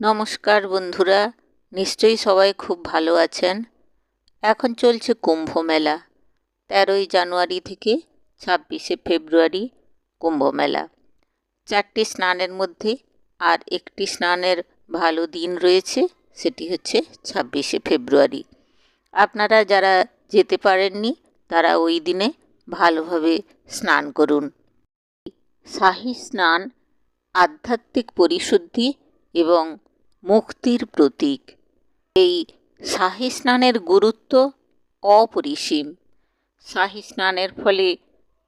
নমস্কার বন্ধুরা, নিশ্চয়ই সবাই খুব ভালো আছেন। এখন চলছে কুম্ভ মেলা, তেরোই জানুয়ারি থেকে ছাব্বিশে ফেব্রুয়ারি কুম্ভ মেলা। চারটি স্নানের মধ্যে আর একটি স্নানের ভালো দিন রয়েছে, সেটি হচ্ছে ছাব্বিশে ফেব্রুয়ারি। আপনারা যারা যেতে পারেননি, তারা ওই দিনে ভালোভাবে স্নান করুন। শাহী স্নান, আধ্যাত্মিক পরিশুদ্ধি এবং মুক্তির প্রতীক। এই শাহী স্নানের গুরুত্ব অপরিসীম। শাহী স্নানের ফলে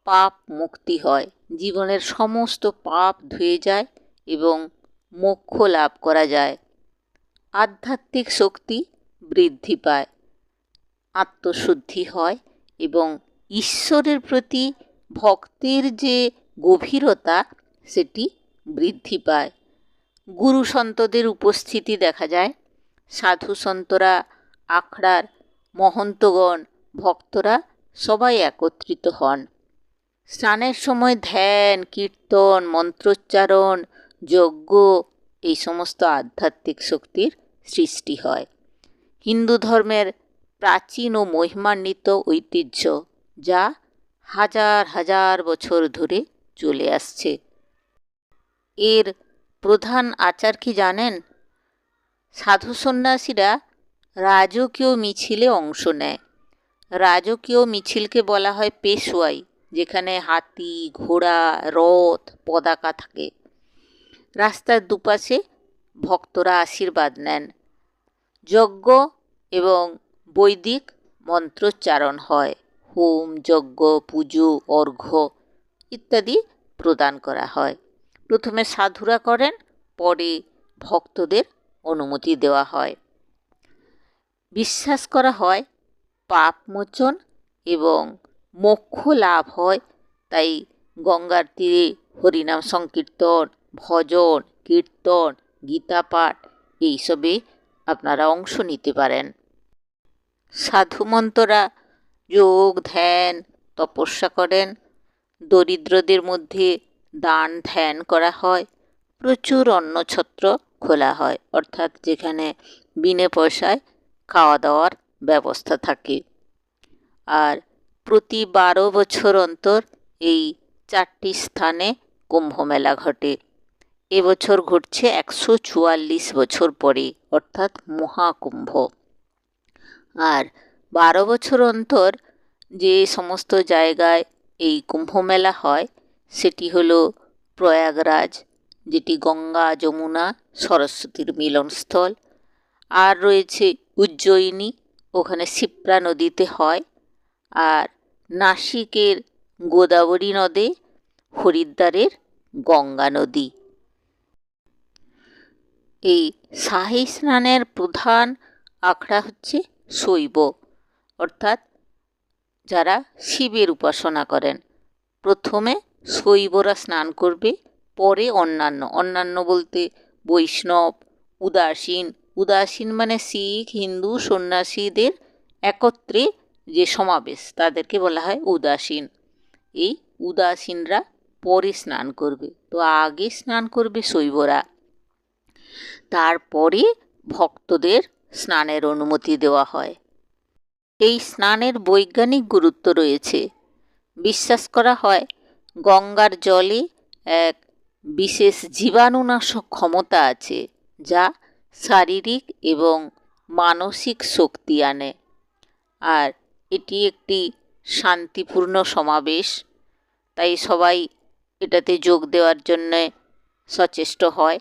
পাপ মুক্তি হয়। জীবনের সমস্ত পাপ ধুয়ে যায় এবং মোক্ষ লাভ করা যায়। আধ্যাত্মিক শক্তি বৃদ্ধি পায়, আত্মশুদ্ধি হয় এবং ঈশ্বরের প্রতি ভক্তের যে গভীরতা, সেটি বৃদ্ধি পায়। গুরু সন্তদের উপস্থিতি দেখা যায়। সাধু সন্তরা, আখড়ার, মহন্তগণ, ভক্তরা সবাই একত্রিত হন। স্নানের সময় ধ্যান, কীর্তন, মন্ত্রোচ্চারণ, যজ্ঞ এই সমস্ত আধ্যাত্মিক শক্তির সৃষ্টি হয়। হিন্দু ধর্মের প্রাচীন ও মহিমান্বিত ঐতিহ্য যা হাজার হাজার বছর ধরে চলে আসছে। এর প্রধান আচার কি জানেন? সাধু সন্ন্যাসীরা রাজকীয় মিছিলে অংশ নেয়। রাজকীয় মিছিলকে বলা হয় পেশোয়াই, যেখানে হাতি, ঘোড়া, রথ, পতাকা থাকে। রাস্তার দুপাশে ভক্তরা আশীর্বাদ নেন। যজ্ঞ এবং বৈদিক মন্ত্রোচ্চারণ হয়। হোম, যজ্ঞ, পুজো, অর্ঘ্য ইত্যাদি প্রদান করা হয়। প্রথমে সাধুরা করেন, পরে ভক্তদের অনুমতি দেওয়া হয়। বিশ্বাস করা হয়, পাপ মোচন এবং মোক্ষ লাভ হয়, তাই গঙ্গার তীরে হরিনাম সংকীর্তন, ভজন, কীর্তন, গীতা পাঠ এইসবে আপনারা অংশ নিতে পারেন। সাধুমন্তরা যোগ, ধ্যান, তপস্যা করেন। দরিদ্রদের মধ্যে দান ধ্যান করা হয়। প্রচুর অন্নছত্র খোলা হয়, অর্থাৎ যেখানে বিনে পয়সায় খাওয়া দাওয়ার ব্যবস্থা থাকে। আর প্রতি বারো বছর অন্তর এই চারটি স্থানে কুম্ভ মেলা ঘটে এবছর ঘটছে একশো চুয়াল্লিশ বছর পরে, অর্থাৎ মহাকুম্ভ। আর বারো বছর অন্তর যে সমস্ত জায়গায় এই কুম্ভ মেলা হয় সেটি হলো প্রয়াগরাজ, যেটি গঙ্গা, যমুনা, সরস্বতীর মিলনস্থল। আর রয়েছে উজ্জয়িনী, ওখানে শিপ্রা নদীতে হয়। আর নাসিকের গোদাবরী নদে হরিদ্বারের গঙ্গা নদী। এই শাহী স্নানের প্রধান আখড়া হচ্ছে শৈব। অর্থাৎ যারা শিবের উপাসনা করেন। প্রথমে শৈবরা স্নান করবে, পরে অন্যান্য। অন্যান্য বলতে বৈষ্ণব, উদাসীন। উদাসীন মানে শিখ, হিন্দু, সন্ন্যাসীদের একত্রে যে সমাবেশ, তাদেরকে বলা হয় উদাসীন। এই উদাসীনরা পরে স্নান করবে। তো আগে স্নান করবে শৈবরা। তারপরে ভক্তদের স্নানের অনুমতি দেওয়া হয়। এই স্নানের বৈজ্ঞানিক গুরুত্ব রয়েছে। বিশ্বাস করা হয় গঙ্গার জলে এক বিশেষ জীবাণুনাশক ক্ষমতা আছে, যা শারীরিক এবং মানসিক শক্তি আনে। আর এটি একটি শান্তিপূর্ণ সমাবেশ, তাই সবাই এটাতে যোগ দেওয়ার জন্যে সচেষ্ট হয়।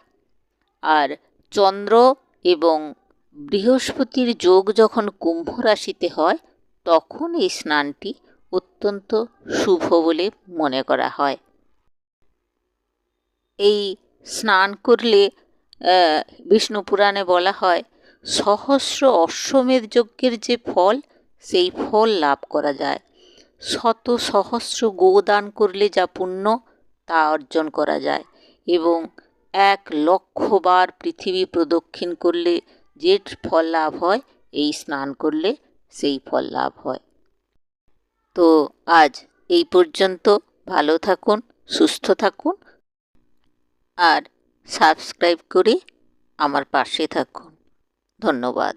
আর চন্দ্র এবং বৃহস্পতির যোগ যখন কুম্ভ রাশিতে হয়, তখন এই স্নানটি অত্যন্ত শুভ বলে মনে করা হয়। এই স্নান করলে বিষ্ণু পুরাণে বলা হয়, সহস্র অশ্বমেধ যজ্ঞের যে ফল, সেই ফল লাভ করা যায়। শত সহস্র গোদান করলে যা পুণ্য, তা অর্জন করা যায়। এবং এক লক্ষবার পৃথিবী প্রদক্ষিণ করলে যে ফল লাভ হয়, এই স্নান করলে সেই ফল লাভ হয়। তো আজ এই পর্যন্ত। ভালো থাকুন, সুস্থ থাকুন আর সাবস্ক্রাইব করে আমার পাশে থাকুন। ধন্যবাদ।